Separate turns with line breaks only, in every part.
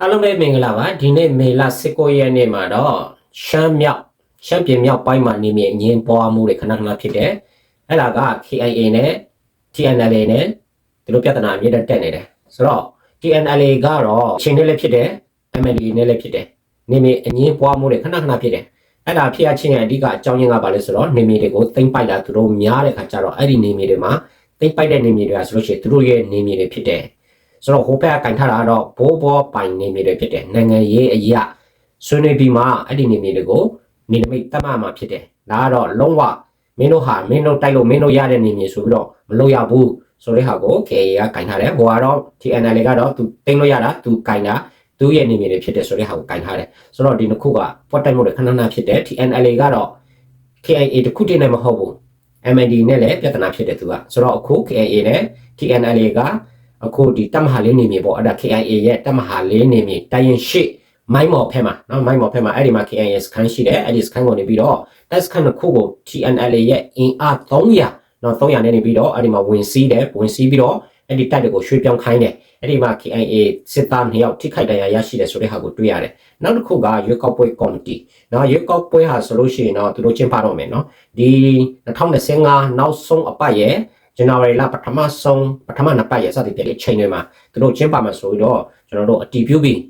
အားလုံးပဲမင်္ဂလာပါဒီနေ့မေလ19ရက်နေ့မှာတော့ရှမ်းမြောက်ရှမ်းပြည်မြောက်ပိုင်းမှာနေမြေအငင်းပွားမှုတွေခဏခဏဖြစ်တယ်အဲ့ဒါက KIA နဲ့ TNLA နဲ့ဒီလိုပြဿနာအမြင့်တက်တက်နေတယ်ဆိုတော့ TNLA ကတော့ချင်းနဲ့လည်းဖြစ်တယ် MLA နဲ့လည်းဖြစ်တယ်နေမြေအငင်းပွားမှုတွေခဏခဏဖြစ်တယ်အဲ့ဒါဖြစ်ရချင်းရဲ့အဓိကအကြောင်းရင်းကဘာလဲဆိုတော့နေမြေတွေကိုသိမ့်ပိုက်တာသူတို့များတဲ့ခါကျတော့အဲ့ဒီနေမြေတွေမှာသိမ့်ပိုက်တဲ့နေမြေတွေကဆိုလို့ရှိရင်သူတို့ရဲ့နေမြေတွေဖြစ်တယ် ဆိုတော့ဟိုဘက်ကကန်ထားတာကတော့ဘိုးဘောပိုင်နေမြေတွေဖြစ်တယ်နိုင်ငံရေးအရာဆွေးနွေးပြီးမှအဲ့ဒီနေမြေတွေကိုနေနမိတ်တတ်မှတ်မှာဖြစ်တယ်ဒါကတော့လုံးဝမင်းတို့ဟာမင်းတို့တိုက်လို့မင်းတို့ရတဲ့နေမြေဆိုပြီးတော့မလုပ်ရဘူးဆိုတဲ့ဟာကို KA ကကန်ထားတယ်ဟိုကတော့ TNL ကတော့သူတင်လို့ရတာသူကန်တာသူရဲ့နေမြေတွေဖြစ်တယ်ဆိုတဲ့ဟာကိုကန်ထားတယ်ဆိုတော့ဒီနှစ်ခုကပွတ်တိုက်မှုတွေခဏခဏဖြစ်တယ် TNL ကတော့ KIA တခုတည်းနဲ့မဟုတ်ဘူး MND နဲ့လည်းပြဿနာဖြစ်တယ်သူကဆိုတော့အခု KIA နဲ့ TNL က အခုဒီတပ်မဟာလေးနေမြေပေါ့အဲ့ဒါ KIA ရဲ့တပ်မဟာလေးနေမြေတိုင်ရင်ရှိမိုင်းမော်ဖက်မှာနော်မိုင်းမော်ဖက်မှာအဲ့ဒီမှာ KIA စခန်းရှိတယ်အဲ့ဒီစခန်းကိုနေပြီးတော့တပ်စခန်းတစ်ခုကို TNLA ရဲ့အင်အား300နော်300နဲ့နေပြီးတော့အဲ့ဒီမှာဝင်စီးတယ်ဝင်စီးပြီးတော့အဲ့ဒီတပ်တွေကိုရွှေ့ပြောင်းခိုင်းတယ်အဲ့ဒီမှာ KIA စစ်သား2ယောက်ထိခိုက်ဒဏ်ရာရရှိတယ်ဆိုတဲ့ဟာကိုတွေ့ရတယ်နောက်တစ်ခုကရွေးကောက်ပွဲကော်မတီနော်ရွေးကောက်ပွဲဟာဆိုလို့ရှိရင်တော့သူတို့ကျင်းပတော့မယ်နော်ဒီ2025နောက်ဆုံးအပတ်ရဲ့ ဇန်နဝါရီလပထမဆုံးပထမနှစ်ပတ်ရစသဖြင့်အချိန်တွေမှာသူတို့ကျင်းပမှာဆိုပြီးတော့ကျွန်တော်တို့အတီးပြုပြီး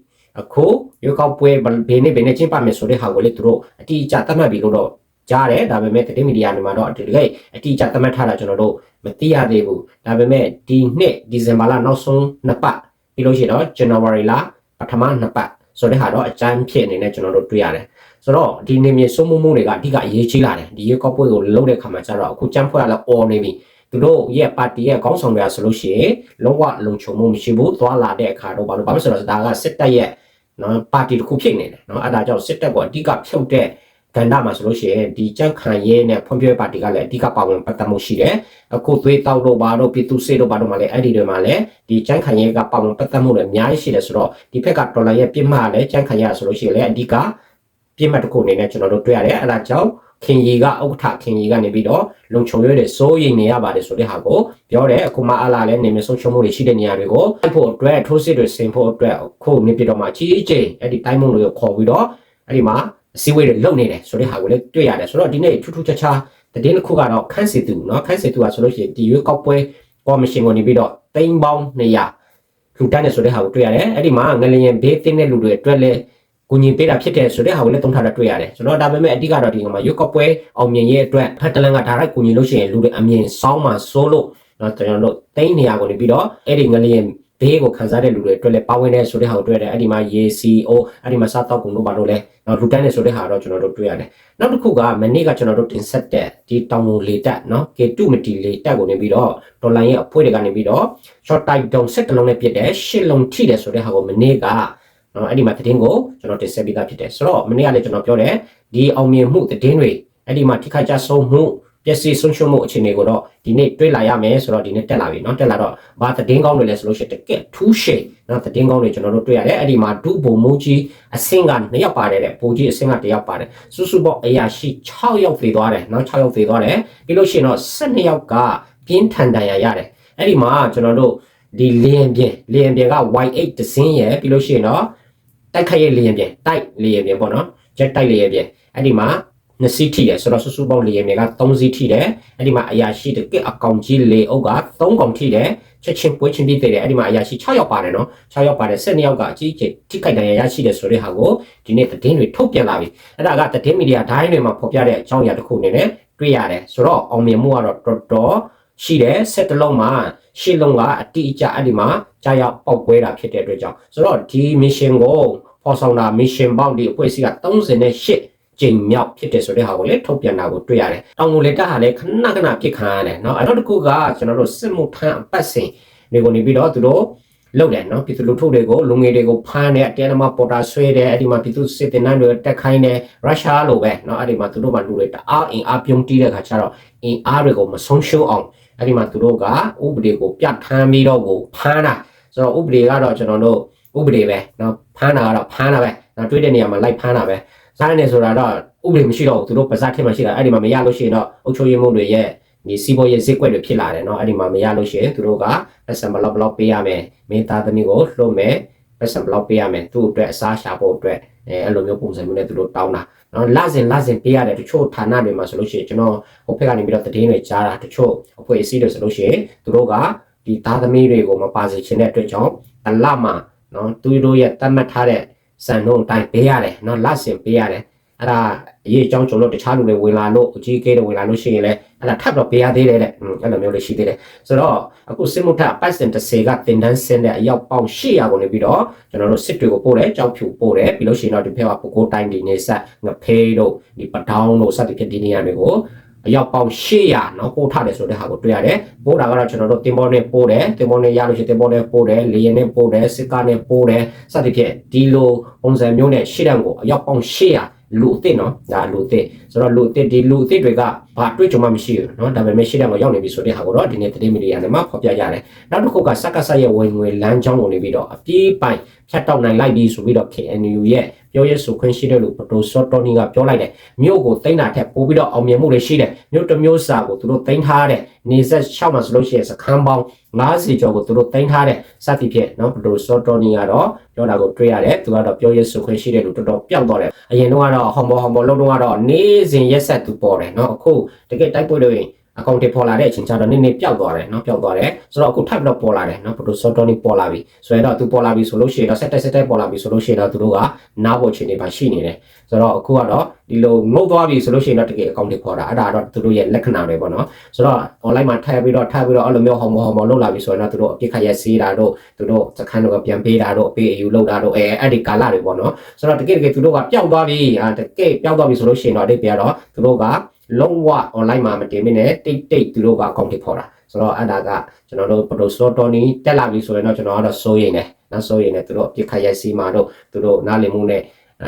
အခုရွေးကောက်ပွဲဘယ်နေ့ဘယ်နေ့ကျင်းပမယ်ဆိုတဲ့ဟာကိုလေသူတို့အတီးအကျသတ်မှတ်ပြီးလို့တော့ကြားတယ်ဒါပေမဲ့သတင်းမီဒီယာတွေမှာတော့ဒီကိအတီးအကျသတ်မှတ်ထားတာကျွန်တော်တို့မသိရသေးဘူးဒါပေမဲ့ဒီနှစ်ဒီဇင်ဘာလနောက်ဆုံးနှစ်ပတ်ပြီးလို့ရှိရင်တော့ဇန်နဝါရီလပထမနှစ်ပတ်ဆိုတဲ့ဟာတော့အကြမ်းဖြစ်အနေနဲ့ကျွန်တော်တို့တွေ့ရတယ်ဆိုတော့ဒီနေမြေစုံမှုမှုတွေကအဓိကအရေးကြီးလာတယ်ဒီရွေးကောက်ပွဲကိုလုပ်တဲ့ခါမှာကျတော့အခုကြမ်းဖွဲ့ရလဲအော်နေပြီ သူတို့ရဲ့ပါတီရဲ့ခေါင်းဆောင်တွေကဆိုလို့ရှိရင်လုံးဝလုံခြုံမှုမရှိဘူးသွားလာတဲ့အခါတော့ဘာလို့ဘာလို့ဆိုတော့ဒါကစစ်တပ်ရဲ့နော်ပါတီတစ်ခုဖြစ်နေတယ်နော်အဲ့ဒါကြောင့်စစ်တပ်ကအဓိကဖြုတ်တဲ့ကန္တာမှာဆိုလို့ရှိရင်ဒီကြန့်ခံရဲနဲ့ဖွံ့ဖြိုးရေးပါတီကလည်းအဓိကပါဝင်ပတ်သက်မှုရှိတယ်အခုသွေးတောက်တို့ဘာတို့ပြည်သူစစ်တို့ဘာတို့မှလည်းအဲ့ဒီတွေမှာလည်းဒီကြန့်ခံရဲကပါဝင်ပတ်သက်မှုတွေအများကြီးရှိတယ်ဆိုတော့ဒီဘက်ကဒေါ်လာရဲ့ပြစ်မှတ်လည်းကြန့်ခံရဲဆိုလို့ရှိရင်လည်းအဓိကပြစ်မှတ်တစ်ခုအနေနဲ့ကျွန်တော်တို့တွေ့ရတယ်အဲ့ဒါကြောင့် ခင်ရီကဥက္ကဋ္ဌခင်ရီကနေပြီးတော့လုံခြုံရေးတွေစိုးရိမ်နေရပါတယ်ဆိုတဲ့ဟာကိုပြောတယ်အခုမှအလားလည်းနေမဆုံးရှုံးမှုတွေရှိတဲ့နေရာတွေကိုအဲ့ဖို့အတွက်ထိုးစစ်တွေဆင်ဖို့အတွက်ခုနေပြည်တော်မှာကြီးအကျယ်အဲ့ဒီတိုင်းမုံတွေကိုခေါ်ပြီးတော့အဲ့ဒီမှာအစည်းအဝေးတွေလုပ်နေတယ်ဆိုတဲ့ဟာကိုလည်းတွေ့ရတယ်ဆိုတော့ဒီနေ့ထူးထူးခြားခြားတည်င်းတစ်ခုကတော့ခန်းစီတူเนาะခန်းစီတူကဆိုလို့ရှိရင်ဒီရွေးကောက်ပွဲကော်မရှင်ကိုနေပြီးတော့တိမ်ပေါင်း200လူတန်းနေဆိုတဲ့ဟာကိုတွေ့ရတယ်အဲ့ဒီမှာငလျင်ဘေးတင်းတဲ့လူတွေအတွက်လည်း ကိုညီပေးတာဖြစ်တဲ့ဆိုတဲ့ဟာကိုလည်းတုံးထားတာတွေ့ရတယ်ဆိုတော့ဒါပေမဲ့အဓိကတော့ဒီကမှာရွက်ကော့ပွဲအောင်မြင်ရဲ့အတွက်ဖက်တလန်ကဒါရိုက်ကိုညီလို့ရှိရင်လူတွေအမြင်ဆောင်းမှစိုးလို့တော့ကျွန်တော်တို့တိန်းနေရကိုနေပြီးတော့အဲ့ဒီငလျင်ဘေးကိုခံစားတဲ့လူတွေအတွက်လည်းပါဝင်တဲ့ဆိုတဲ့ဟာကိုတွေ့ရတယ်အဲ့ဒီမှာရေ CO အဲ့ဒီမှာစားတော့ကုန်တို့ဘာလို့လဲနော်လူတန်းနေဆိုတဲ့ဟာတော့ကျွန်တော်တို့တွေ့ရတယ်နောက်တစ်ခုကမနေ့ကကျွန်တော်တို့တင်ဆက်တဲ့ဒီတောင်ငူလေတက်နော် K2 မတီလေတက်ကိုနေပြီးတော့ဒေါ်လာရဲ့အဖွဲတွေကနေပြီးတော့ short time down ဆက်တလုံးနဲ့ပြစ်တယ်ရှစ်လုံးထိတယ်ဆိုတဲ့ဟာကိုမနေ့က နော်အဲ့ဒီမှာသတင်းကိုကျွန်တော်တင်ဆက်ပေးတာဖြစ်တယ်ဆိုတော့မနေ့ကလည်းကျွန်တော်ပြောတယ်ဒီအောင်မြင်မှုသတင်းတွေအဲ့ဒီမှာထိခိုက်ကြဆုံးမှုပျက်စီးဆုံးရှုံးမှုအခြေအနေကိုတော့ဒီနေ့တွေ့လာရမယ်ဆိုတော့ဒီနေ့တက်လာပြီเนาะတက်လာတော့ဘာသတင်းကောင်းတွေလဲဆိုလို့ရှိရင်တကက်ထူးရှေเนาะသတင်းကောင်းတွေကျွန်တော်တို့တွေ့ရတယ်အဲ့ဒီမှာဒုဗိုလ်မှူးကြီးအဆင့်က2ယောက်ပါတယ်တဲ့ဗိုလ်ကြီးအဆင့်က1ယောက်ပါတယ်စုစုပေါင်းအရာရှိ6ယောက်သေသွားတယ်เนาะ6ယောက်သေသွားတယ်ပြီးလို့ရှိရင်တော့12ယောက်ကပြင်းထန်ဒဏ်ရာရတယ်အဲ့ဒီမှာကျွန်တော်တို့ဒီလင်းပြင်းလင်းပြင်းက Y8 ဒဇင်းရယ်ပြီးလို့ရှိရင်တော့ တိုက်ခိုက်ရဲ့လေရင်ပြင်တိုက်လေရင်ပြင်ပေါ့နော်ဂျက်တိုက်လေရင်ပြင်အဲ့ဒီမှာနှစ်စီးထိတယ်ဆိုတော့စုစုပေါင်းလေရင်ပြင်က3စီးထိတယ်အဲ့ဒီမှာအရာရှိတကက်အကောင်ကြီးလေအုပ်က3ကောင်ထိတယ်ချက်ချင်းပွဲချင်းပြီးသေးတယ်အဲ့ဒီမှာအရာရှိ6ယောက်ပါတယ်နော်6ယောက်ပါတယ်7ယောက်ကအကြီးကြီးထိခိုက်ဒဏ်ရာရရှိတယ်ဆိုတဲ့ဟာကိုဒီနေ့သတင်းတွေထုတ်ပြန်လာပြီအဲ့ဒါကသတင်းမီဒီယာဒိုင်းတွေမှာဖော်ပြတဲ့အကြောင်းအရာတစ်ခုအနေနဲ့တွေ့ရတယ်ဆိုတော့အောင်မြင်မှုကတော့တော်တော် ရှိတယ်ဆက်တလုံးမှာရှစ်လုံးကအတိအကျအဲ့ဒီမှာကြာရောက်ပေါက်ကွဲတာဖြစ်တဲ့အတွက်ကြောင့်ဆိုတော့ဒီ mission ကိုပေါ်ဆောင်တာ mission ပေါက်ဒီအဖွဲ့အစည်းက38ကျိန်မြောက်ဖြစ်တယ်ဆိုတဲ့ဟာကိုလည်းထုတ်ပြန်တာကိုတွေ့ရတယ်။တောင်ကိုလက်တက်ဟာလည်းခဏခဏပြစ်ခံရတယ်နော်။နောက်တစ်ခုကကျွန်တော်တို့စစ်မှုထမ်းအပတ်စဉ်တွေကိုနေပြီးတော့သူတို့လောက်တယ်နော်ပြည်သူလူထုတွေကိုလူငယ်တွေကိုဖမ်းတယ်အတင်းအမပေါ်တာဆွဲတယ်အဲ့ဒီမှာပြည်သူစစ်တင်နိုင်တွေတက်ခိုင်းတယ်ရုရှားလိုပဲနော်အဲ့ဒီမှာသူတို့ကလူတွေတအားအင်အားပြုံးတီးတဲ့ခါကျတော့အင်အားတွေကိုမဆုံးရှုံးအောင် အဲ့ဒီမှာသူတို့ကဥပဒေကိုပြဋ္ဌာန်းပြီးတော့ကိုဖမ်းတာဆိုတော့ဥပဒေကတော့ကျွန်တော်တို့ဥပဒေပဲနော်ဖမ်းတာကတော့ဖမ်းတာပဲနော်တွေးတဲ့နေရာမှာလိုက်ဖမ်းတာပဲစားနေဆိုတာတော့ဥပဒေမရှိတော့ဘူးသူတို့ပါဇက်ထက်မှရှိတာအဲ့ဒီမှာမရလို့ရှိရင်တော့အုပ်ချုပ်ရေးမှုတွေရဲ့ဒီစီးပွားရေးဈေးကွက်တွေဖြစ်လာတယ်เนาะအဲ့ဒီမှာမရလို့ရှိရင်သူတို့က SMS ဘလောက်ဘလောက်ပေးရမယ်မင်းသားသမီးကိုလှုပ်မယ် ပတ်စံဘလောက်ပေးရမယ်သူ့အတွက်အစားရှာဖို့အတွက်အဲအဲ့လိုမျိုးပုံစံမျိုးနဲ့သူတို့တောင်းတာနော်လစဉ်လစဉ်ပေးရတယ်တချို့ဌာနတွေမှာဆိုလို့ရှိရင်ကျွန်တော်ဟိုဘက်ကနေပြီးတော့သတင်းတွေကြားတာတချို့အဖွဲ့အစည်းတွေဆိုလို့ရှိရင်သူတို့ကဒီသားသမီးတွေကိုမပါစေချင်တဲ့အတွက်ကြောင့်တလမှာနော်သူတို့ရဲ့တတ်မှတ်ထားတဲ့စံနှုန်းအတိုင်းပေးရတယ်နော်လစဉ်ပေးရတယ်အဲ့ဒါအရေးအကြောင်းကျွန်တော်တခြားလူတွေဝင်လာလို့အကြီးအကဲတွေဝင်လာလို့ရှိရင်လည်း အဲ့ဒါထပ်တော့ပေးရသေးတယ်တဲ့အဲ့လိုမျိုးလေးရှိသေးတယ်ဆိုတော့အခုစစ်မှုထပ်ပတ်စင်30ကတင်တန်းဆင်းတဲ့အရောက်ပေါင်း800ကိုနေပြီးတော့ကျွန်တော်တို့စစ်တွေကိုပို့တယ်ကြောက်ဖြူပို့တယ်ပြီးလို့ရှိရင်တော့ဒီဘက်ကပုကိုးတိုင်းဒီနေဆက်ငဖေးတို့ဒီပတောင်းတို့စသဖြင့်ဒီနေရာတွေကိုအရောက်ပေါင်း800เนาะပို့ထားတယ်ဆိုတဲ့ဟာကိုတွေ့ရတယ်ပို့တာကတော့ကျွန်တော်တို့တင်ပေါ်နဲ့ပို့တယ်တင်ပေါ်နဲ့ရလို့ရှိရင်တင်ပေါ်နဲ့ပို့တယ်လေယာဉ်နဲ့ပို့တယ်စစ်ကားနဲ့ပို့တယ်စသဖြင့်ဒီလိုပုံစံမျိုးနဲ့ရှေ့တန်းကိုအရောက်ပေါင်း800 လူအစ်စ်နော်ဒါလူအစ်စ်ဆိုတော့လူအစ်စ်ဒီလူအစ်စ်တွေကဘာတွေ့ကြုံမှမရှိဘူးနော်ဒါပေမဲ့ရှေ့တန်းကိုရောက်နေပြီဆိုတဲ့ဟာကိုတော့ဒီနေ့သတင်းမီဒီယာနဲ့မှဖော်ပြရတယ်နောက်တစ်ခုကစက္ကဆရဲ့ဝင်ငွေလမ်းကြောင်းကိုနေပြီးတော့အပြေးပိုင်ဖြတ်တောက်နိုင်လိုက်ပြီဆိုပြီးတော့ KNU ရဲ့ ပြောရဲဆိုခွင့်ရှိတဲ့လူပတိုစောတော်နီကပြောလိုက်တယ်မြို့ကိုတိမ့်တာထက်ပိုပြီးတော့အောင်မြင်မှုတွေရှိတယ်မြို့တစ်မြို့စာကိုသူတို့တိမ့်ထားတဲ့နေဆက်6မှာဆိုလို့ရှိရင်စခန်းပေါင်း90ကျော်ကိုသူတို့တိမ့်ထားတဲ့စသည်ဖြင့်နော်ပတိုစောတော်နီကတော့ပြောတာကိုတွေ့ရတယ်သူကတော့ပြောရဲဆိုခွင့်ရှိတဲ့လူတော်တော်ပျောက်သွားတယ်အရင်တော့ကတော့ဟော်မော်ဟော်မော်လုံးတော့ကတော့နေစဉ်ရက်ဆက်သူပေါ်တယ်နော်အခုတကယ်တိုက်ပွဲတွေ အကောင့်တွေပေါ်လာတဲ့အချိန်ကျတော့နည်းနည်းပျောက်သွားတယ်เนาะပျောက်သွားတယ်ဆိုတော့အခုထပ်ပြီးတော့ပေါ်လာတယ်เนาะ Photoshop นี่ပေါ်လာပြီဆိုရင်တော့သူပေါ်လာပြီဆိုလို့ရှိရင်တော့ set တက် set တက်ပေါ်လာပြီဆိုလို့ရှိရင်တော့သူတို့ကနားပေါ်ချင်နေပါရှိနေတယ်ဆိုတော့အခုကတော့ဒီလိုငုတ်သွားပြီဆိုလို့ရှိရင်တော့တကယ်အကောင့်တွေပေါ်တာအဲ့ဒါတော့သူတို့ရဲ့လက္ခဏာတွေပေါ့နော်ဆိုတော့ online မှာထည့်ပြီးတော့ထပ်ပြီးတော့အဲ့လိုမျိုးဟော်မော်ဟော်မော်လုပ်လာပြီဆိုရင်တော့သူတို့အပြစ်ခတ်ရက်စီးတာတို့သူတို့စခန်းတို့ကပြန်ပေးတာတို့အပေးအယူလုပ်တာတို့အဲအဲ့ဒီကာလတွေပေါ့နော်ဆိုတော့တကယ်တကယ်သူတို့ကပျောက်သွားပြီအာတကယ်ပျောက်သွားပြီဆိုလို့ရှိရင်တော့အတိတ်ပြတော့သူတို့က လုံးဝ online မှာမတင်မနဲ့တိတ်တိတ်သူတို့ကအကောင့်တွေဖော်တာဆိုတော့အဲ့ဒါကကျွန်တော်တို့ Photoshop တော်နီတက်လာပြီဆိုရင်တော့ကျွန်တော်ကတော့စိုးရိမ်တယ်နော်စိုးရိမ်တယ်သူတို့အပြစ်ခတ်ရိုက်စီးမှာတို့သူတို့နားလည်မှုနဲ့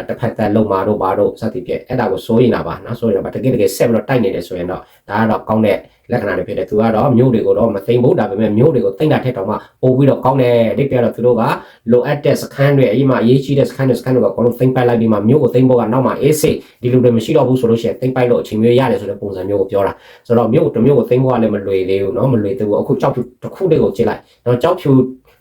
တစ်ဖက်သက်လုံမှာတို့ဘာတို့စသဖြင့်အဲ့ဒါကိုစိုးရိမ်တာပါနော်စိုးရိမ်တာပါတကယ်တကယ်ဆက်ပြီးတော့တိုက်နေတယ်ဆိုရင်တော့ဒါကတော့ကောင်းတဲ့လက္ခဏာတွေဖြစ်တယ်သူကတော့မျိုးတွေကိုတော့မသိမ့်ဘူးဒါပေမဲ့မျိုးတွေကိုသိမ့်တာထက်တောင်မှပို့ပြီးတော့ကောင်းတယ်ဒီပြတော့သူတို့ကလိုအပ်တဲ့စခန်းတွေအရင်မှအရေးကြီးတဲ့စခန်းတွေစခန်းတွေကအကုန်လုံးသိမ့်ပိုက်လိုက်ပြီးမှမျိုးကိုသိမ့်ဖို့ကနောက်မှအေးစိဒီလိုတွေမရှိတော့ဘူးဆိုလို့ရှိရင်သိမ့်ပိုက်လို့အချိန်မျိုးရတယ်ဆိုတဲ့ပုံစံမျိုးကိုပြောတာဆိုတော့မျိုးတစ်မျိုးကိုသိမ့်ဖို့ကလည်းမလွယ်သေးဘူးเนาะမလွယ်သေးဘူးအခုကြောက်ဖြူတစ်ခုလေးကိုကြည့်လိုက်เนาะကြောက်ဖြူ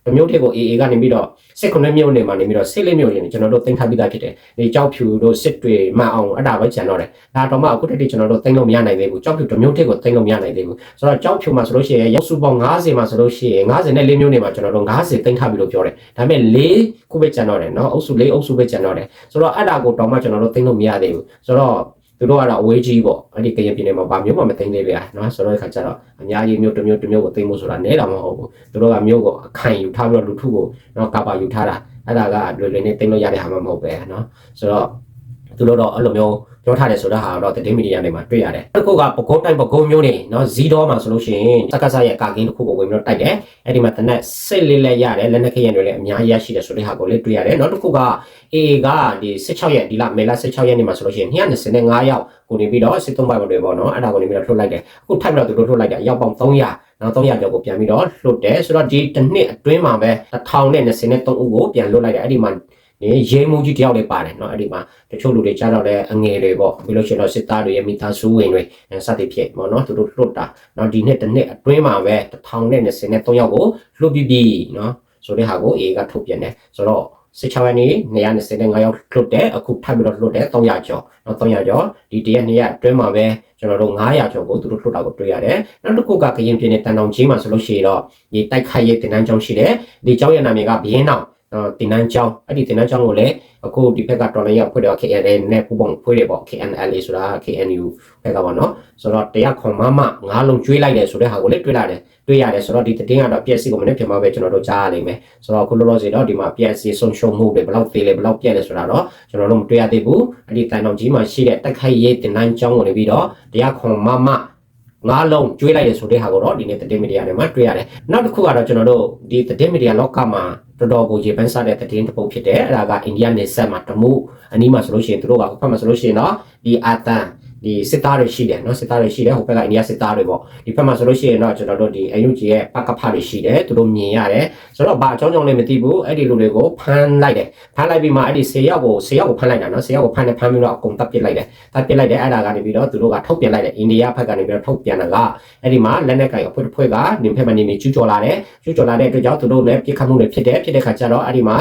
တမျိုးထက်ကို AA ကနေပြီးတော့စစ်ခုနှစ်မျိုးနေမှာနေပြီးတော့စစ်လေးမျိုးနေကျွန်တော်တို့တင်ထားပြီးသားဖြစ်တယ်။ဒီကြောက်ဖြူတို့စစ်တွေမှအောင်အဲ့ဒါပဲကြံတော့တယ်။ဒါတော့မှအခုတည်းကကျွန်တော်တို့တင်လို့မရနိုင်သေးဘူး။ကြောက်ဖြူတမျိုးထက်ကိုတင်လို့မရနိုင်သေးဘူး။ဆိုတော့ကြောက်ဖြူမှာဆိုလို့ရှိရင်ရုပ်စုပေါင်း90မှာဆိုလို့ရှိရင်90နဲ့၄မျိုးနေမှာကျွန်တော်တို့90တင်ထားပြီးလို့ပြောတယ်။ဒါပေမဲ့၄ခုပဲကြံတော့တယ်နော်။အုပ်စု၄အုပ်စုပဲကြံတော့တယ်။ဆိုတော့အဲ့ဒါကိုတော့မှကျွန်တော်တို့တင်လို့မရသေးဘူး။ဆိုတော့ သူတို့ကတော့အဝေးကြီးပေါ့အဲ့ဒီကရင်ပြည်နယ်မှာဗာမျိုးမှမသိသေးဗျာနော်ဆိုတော့ခါကျတော့အများကြီးမျိုးတစ်မျိုးတစ်မျိုးကိုသိမှုဆိုတာနဲတာမဟုတ်ဘူးသူတို့ကမျိုးကိုအခိုင်ယူထားပြီးတော့လူထုကိုနော်ကပါယူထားတာအဲ့ဒါကလွယ်လွယ်နဲ့သိလို့ရတဲ့ဟာမှမဟုတ်ပဲနော်ဆိုတော့ သူတို့တော့အဲ့လိုမျိုးပြောထားတယ်ဆိုတော့ဟာတော့တည်မီဒီယာတွေမှာတွေ့ရတယ်တစ်ခုကပကုံးတိုင်းပကုံးမျိုးနေနော်ဇီဒေါမှာဆိုလို့ရှိရင်စက္ကစရဲ့ကာကင်းတစ်ခုကိုဝင်ပြီးတော့တိုက်တယ်အဲ့ဒီမှာတနက်စစ်လေးလဲရတယ်လက်နက်ခဲရံတွေလည်းအများကြီးရရှိတယ်ဆိုတဲ့ဟာကိုလည်းတွေ့ရတယ်နောက်တစ်ခုက AA ကဒီ16ရက်ဒီလမေလ16ရက်နေ့မှာဆိုလို့ရှိရင်225ယောက်ကိုနေပြီးတော့စစ်သုံးပိုင်တွေပေါ့နော်အဲ့ဒါကိုနေပြီးတော့ထုတ်လိုက်တယ်အခုထပ်ပြီးတော့သူတို့ထုတ်လိုက်တယ်အယောက်ပေါင်း300နောက်300ကျော်ကိုပြန်ပြီးတော့လွတ်တယ်ဆိုတော့ဒီတစ်နှစ်အတွင်းမှာပဲ1023ဦးကိုပြန်လွတ်လိုက်တယ်အဲ့ဒီမှာနေ ရဲမှုကြီးတယောက်လည်းပါတယ်เนาะအဲ့ဒီမှာတချို့လူတွေကြားတော့လည်းအငယ်တွေပေါ့ပြီးလို့ရှိရင်တော့စစ်သားတွေရဲ့မိသားစုဝင်တွေစသည်ဖြင့်ပေါ့เนาะသူတို့လွတ်တာเนาะဒီနှစ်တစ်နှစ်အတွင်းမှာပဲ1023ယောက်ကိုလွတ်ပြီးပြီเนาะဆိုတဲ့ဟာကို A ကထုတ်ပြန်တယ်ဆိုတော့16ရက်နေ့225ယောက်လွတ်တယ်အခုထပ်ပြီးတော့လွတ်တယ်300ကျော်เนาะ300ကျော်ဒီတရက်နေ့ရက်အတွင်းမှာပဲကျွန်တော်တို့900ကျော်ကိုသူတို့လွတ်တာကိုတွေ့ရတယ်နောက်တစ်ခုကကရင်ပြည်နယ်တန်တောင်ကြီးမှာဆိုလို့ရှိရင်တော့ဒီတိုက်ခိုက်ရေးတင်တန်းကျောင်းရှိတယ်ဒီကျောင်းရဲ့နာမည်ကဘီရင်နောင် တင်နန်းကျောင်းအဲ့ဒီတင်နန်းကျောင်းကိုလည်းအခုဒီဘက်ကတော်လိုင်းရဖွဲ့တော့ KNL နဲ့ပူပေါင်းဖွဲ့တယ်ပေါ့ KNLA ဆိုတာ KNU ဘက်ကပေါ့နော်ဆိုတော့တရားခွန်မမငါးလုံးကျွေးလိုက်တယ်ဆိုတဲ့ဟာကိုလည်းတွေ့လာတယ်တွေ့ရတယ်ဆိုတော့ဒီတင်ကတော့ပြက်စီကိုမနေ့ပြန်မှာပဲကျွန်တော်တို့ကြားရလိမ့်မယ်ဆိုတော့အခုလောလောဆယ်တော့ဒီမှာပြက်စီဆုံးရှုံးမှုတွေဘယ်လောက်သေးလဲဘယ်လောက်ပြက်လဲဆိုတာတော့ကျွန်တော်တို့မတွေ့ရသေးဘူးအဲ့ဒီတန်တော်ကြီးမှာရှိတဲ့တက်ခိုက်ရေးတင်နန်းကျောင်းကိုနေပြီးတော့တရားခွန်မမ ငါးလုံးကျွေးလိုက်ရဆိုတဲ့ဟာကိုတော့ဒီနေ့သတင်းမီဒီယာတွေမှာတွေ့ရတယ်နောက်တစ်ခုကတော့ကျွန်တော်တို့ဒီသတင်းမီဒီယာလောကမှာတော်တော်ကိုရေပန်းစားတဲ့သတင်းတစ်ပုဒ်ဖြစ်တယ်အဲ့ဒါကအိန္ဒိယနယ်စပ်မှာတမှုအနီးမှာဆိုလို့ရှိရင်သူတို့ကဖက်မှာဆိုလို့ရှိရင်တော့ဒီအာတန် ဒီစစ်သားတွေရှိတယ်နော်စစ်သားတွေရှိတယ်ဟိုဘက်ကအိန္ဒိယစစ်သားတွေပေါ့ဒီဘက်မှာဆိုလို့ရှိရင်တော့ကျွန်တော်တို့ဒီအယူဂျီရဲ့ပကဖတွေရှိတယ်သူတို့မြင်ရတယ်ဆိုတော့ဘာအကြောင်းကြောင့်လဲမသိဘူးအဲ့ဒီလူတွေကိုဖမ်းလိုက်တယ်ဖမ်းလိုက်ပြီးမှအဲ့ဒီဆေးရောက်ကိုဆေးရောက်ကိုဖမ်းလိုက်တာနော်ဆေးရောက်ကိုဖမ်းတယ်ဖမ်းပြီးတော့အကုန်တပ်ပစ်လိုက်တယ်တပ်ပစ်လိုက်တယ်အဲ့ဒါကနေပြီးတော့သူတို့ကထုတ်ပြန်လိုက်တယ်အိန္ဒိယဘက်ကနေပြီးတော့ထုတ်ပြန်တာကအဲ့ဒီမှာလက်နက်ကိုင်အဖွဲ့တစ်ဖွဲ့ကနေဖက်မှနေနေကျူးကျော်လာတယ်ကျူးကျော်လာတဲ့အတွက်ကြောင့်သူတို့လည်းပြစ်ခတ်မှုတွေဖြစ်တယ်ဖြစ်တဲ့ခါကျတော့အဲ့ဒီမှာ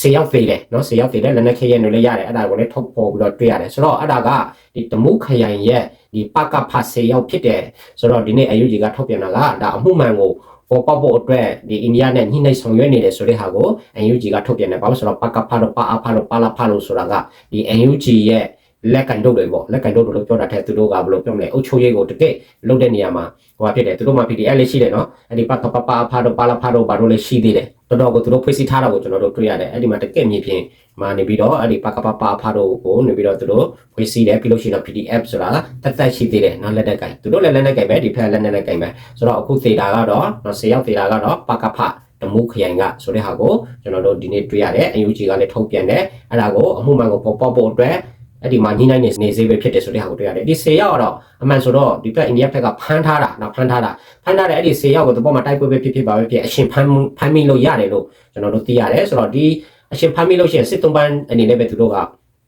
ဆေးရောက်သေးတယ်နော်ဆေးရောက်သေးတယ်လက်နက်ခဲရဲနေလည်းရတယ်အဲ့ဒါကိုလည်းထုတ်ပေါ်ပြီးတော့တွေ့ရတယ်ဆိုတော့အဲ့ဒါကဒီတမှုခရိုင်ရဲ့ဒီပကဖဆေးရောက်ဖြစ်တယ်ဆိုတော့ဒီနေ့အယူကြီးကထုတ်ပြန်တာကဒါအမှုမှန်ကိုပေါ်ပေါက်ဖို့အတွက်ဒီအိန္ဒိယနဲ့ညှိနှိုင်းဆောင်ရွက်နေတယ်ဆိုတဲ့ဟာကို NUG ကထုတ်ပြန်တယ်ဘာလို့ဆိုတော့ပကဖတော့ပအဖတော့ပလာဖလို့ဆိုတာကဒီ NUG ရဲ့လက်ကန်တို့တွေပေါ့လက်ကန်တို့လို့ပြောတာတဲ့သူတို့ကဘယ်လိုပြောမလဲအုတ်ချိုးရေးကိုတကယ်လုပ်တဲ့နေရာမှာဟိုဟာဖြစ်တယ်သူတို့မှ PDF လေးရှိတယ်နော်အဲ့ဒီပကပပအဖတော့ပလာဖတော့ဘာလို့လဲရှိသေးတယ် တော်တော်ကိုသူတို့ဖွဲ့စည်းထားတာကိုကျွန်တော်တို့တွေ့ရတယ်အဲ့ဒီမှာတကယ်မြေပြင်မှာနေပြီးတော့အဲ့ဒီပကပပအဖတော့ကိုနေပြီးတော့သူတို့ဖွဲ့စည်းတယ်ပြီးလို့ရှိရင်တော့ PDF ဆိုတာတက်တက်ရှိသေးတယ်နော်လက်နက်ကင်သူတို့လည်းလက်နက်ကင်ပဲဒီဖက်လက်နက်ကင်ပဲဆိုတော့အခုသေးတာကတော့နော်ဆေးရောက်သေးတာကတော့ပကဖတမှုခရိုင်ကဆိုတဲ့ဟာကိုကျွန်တော်တို့ဒီနေ့တွေ့ရတယ်အယူကြီးကလည်းထုတ်ပြန်တယ်အဲ့ဒါကိုအမှုမှန်ကိုပေါ်ပေါက်ဖို့အတွက် အဲ့ဒီမှာညှိနှိုင်းနေနေစေးပဲဖြစ်တယ်ဆိုတဲ့ဟာကိုတွေ့ရတယ်ဒီ10ရောက်တော့အမှန်ဆိုတော့ဒီဘက်အိန္ဒိယဘက်ကဖမ်းထားတာနော်ဖမ်းထားတာဖမ်းထားတဲ့အဲ့ဒီ10ရောက်ကိုတပေါ်မှာတိုက်ပွဲပဲဖြစ်ဖြစ်ပါပဲဖြစ်အရှင်ဖမ်းဖမ်းမိလို့ရတယ်လို့ကျွန်တော်တို့သိရတယ်ဆိုတော့ဒီအရှင်ဖမ်းမိလို့ရှိရင်စစ်သုံးပန်းအနေနဲ့ပဲသူတို့က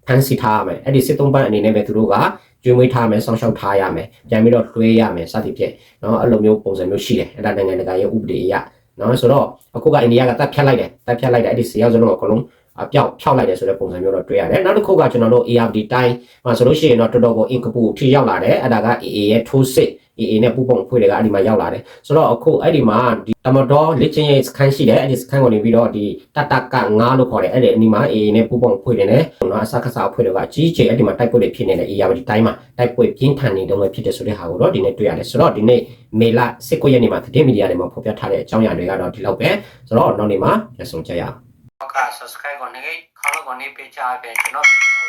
ဖမ်းဆီးထားရမယ်အဲ့ဒီစစ်သုံးပန်းအနေနဲ့ပဲသူတို့ကကျွေးမွေးထားမယ်စောင့်ရှောက်ထားရမယ်ပြန်ပြီးတော့လွှဲရမယ်စသဖြင့်နော်အဲ့လိုမျိုးပုံစံမျိုးရှိတယ်အဲ့ဒါနိုင်ငံတကာရဲ့ဥပဒေအရနော်ဆိုတော့အခုကအိန္ဒိယကတပ်ဖြတ်လိုက်တယ်တပ်ဖြတ်လိုက်တယ်အဲ့ဒီ10ရောက်စလုံးကအကုန်လုံး ပြောက်ဖြောက်လိုက်တယ်ဆိုတဲ့ပုံစံမျိုးတော့တွေ့ရတယ်နောက်တစ်ခုကကျွန်တော်တို့ ARD တိုင်းမှာဆိုလို့ရှိရင်တော့တော်တော်ကိုအင်ကပူထိရောက်လာတယ်အဲ့ဒါက AA ရဲ့ထိုးစစ် AA နဲ့ပူပုံဖွဲ့တွေကအဲ့ဒီမှာရောက်လာတယ်ဆိုတော့အခုအဲ့ဒီမှာဒီတမတော်လက်ချင်းရဲ့စခန်းရှိတယ်အဲ့ဒီစခန်းကိုနေပြီးတော့ဒီတတက9လို့ခေါ်တယ်အဲ့ဒီအနီမှာ AA နဲ့ပူပုံဖွဲ့တွေနဲ့နော်အစကစားဖွဲ့တွေကအကြီးကျယ်အဲ့ဒီမှာတိုက်ပွဲတွေဖြစ်နေတယ် ARD တိုင်းမှာတိုက်ပွဲပြင်းထန်နေတော့ဖြစ်တယ်ဆိုတဲ့ဟာကိုတော့ဒီနေ့တွေ့ရတယ်ဆိုတော့ဒီနေ့မေလ19ရက်နေ့မှာသတင်းမီဒီယာတွေမှာဖော်ပြထားတဲ့အကြောင်းအရာတွေကတော့ဒီလောက်ပဲဆိုတော့နောက်နေ့မှာပြန်ဆောင်ကြရအောင်
က subscribe ကိုနေခေါင်းကိုနေပေးချပေးကျွန်တော်ဗီဒီယို